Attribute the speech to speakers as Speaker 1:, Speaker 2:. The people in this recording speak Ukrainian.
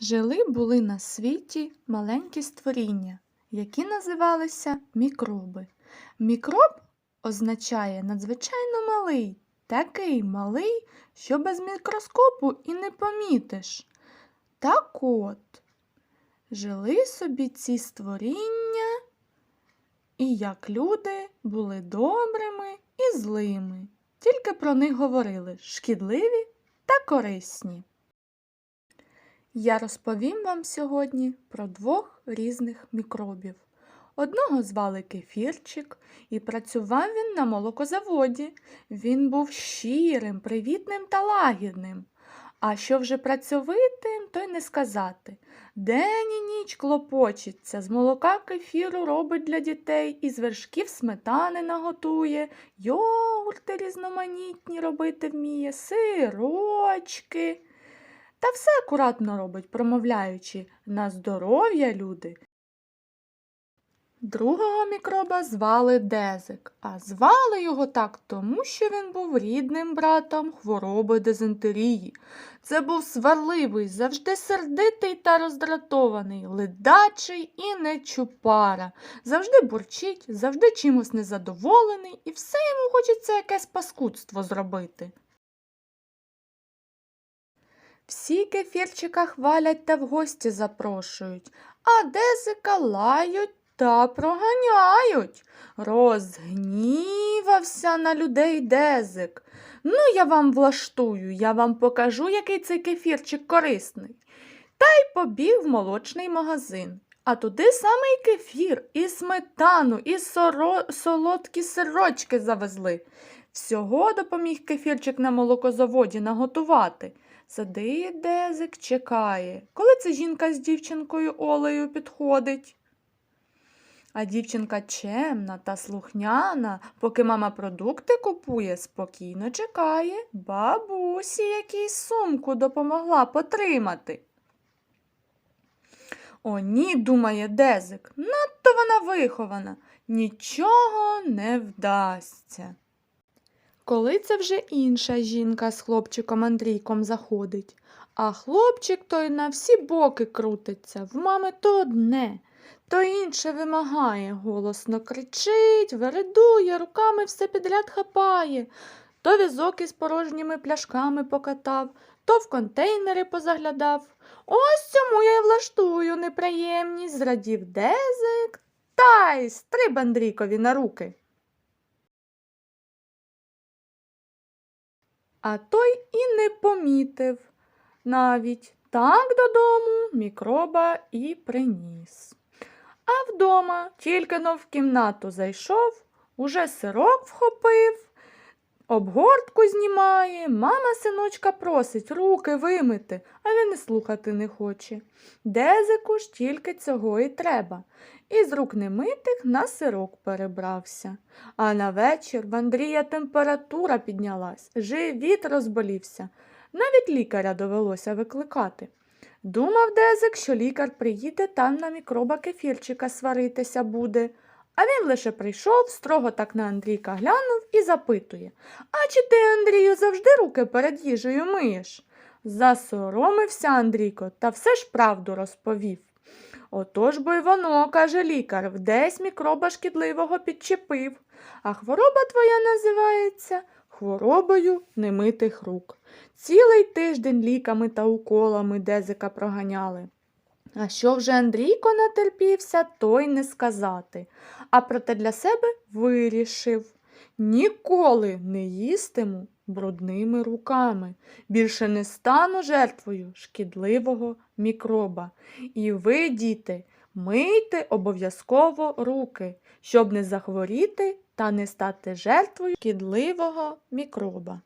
Speaker 1: Жили були на світі маленькі створіння, які називалися мікроби. Мікроб означає надзвичайно малий, такий малий, що без мікроскопу і не помітиш. Так от, жили собі ці створіння, і як люди були добрими і злими. Тільки про них говорили шкідливі та корисні. Я розповім вам сьогодні про двох різних мікробів. Одного звали Кефірчик, і працював він на молокозаводі. Він був щирим, привітним та лагідним. А що вже працьовитим, то й не сказати. День і ніч клопочеться, з молока кефіру робить для дітей, із вершків сметани наготує, йогурти різноманітні робити вміє, сирочки. Та все акуратно робить, промовляючи на здоров'я люди. Другого мікроба звали Дезик, а звали його так тому, що він був рідним братом хвороби дизентерії. Це був сварливий, завжди сердитий та роздратований, ледачий і нечупара. Завжди бурчить, завжди чимось незадоволений, і все йому хочеться якесь паскудство зробити. Всі кефірчика хвалять та в гості запрошують, а дезика лають та проганяють. Розгнівався на людей дезик. Ну, я вам влаштую, я вам покажу, який цей кефірчик корисний. Та й побіг в молочний магазин. А туди саме й кефір, і сметану, і соро... солодкі сирочки завезли. Всього допоміг кефірчик на молокозаводі наготувати. Сидить дезик, чекає, коли ця жінка з дівчинкою Олею підходить. А дівчинка чемна та слухняна, поки мама продукти купує, спокійно чекає, бабусі якій сумку допомогла потримати. О, ні, думає Дезик, надто вона вихована, нічого не вдасться. Коли це вже інша жінка з хлопчиком Андрійком заходить, а хлопчик той на всі боки крутиться, в мами то одне, то інше вимагає, голосно кричить, вередує, руками все підряд хапає, то візок із порожніми пляшками покатав, то в контейнери позаглядав. Ось цьому я й влаштую неприємність, зрадів дезик, та й стриб Андрійкові на руки. А той і не помітив навіть так додому мікроба і приніс. А вдома тільки но в кімнату зайшов, уже сирок вхопив, обгортку знімає, мама синочка просить руки вимити, а він і слухати не хоче. Дезику ж тільки цього і треба. І з рук немитих на сирок перебрався. А на вечір в Андрія температура піднялась, живіт розболівся. Навіть лікаря довелося викликати. Думав Дезик, що лікар приїде там на мікроба кефірчика сваритися буде. А він лише прийшов, строго так на Андрійка глянув і запитує А чи ти, Андрію, завжди руки перед їжею миєш? Засоромився Андрійко та все ж правду розповів. Отож бо й воно, каже лікар, десь мікроба шкідливого підчепив, а хвороба твоя називається хворобою немитих рук. Цілий тиждень ліками та уколами дезика проганяли. А що вже Андрійко натерпівся, то й не сказати, а проте для себе вирішив ніколи не їстиму брудними руками, більше не стану жертвою шкідливого мікроба. І ви, діти, мийте обов'язково руки, щоб не захворіти та не стати жертвою шкідливого мікроба.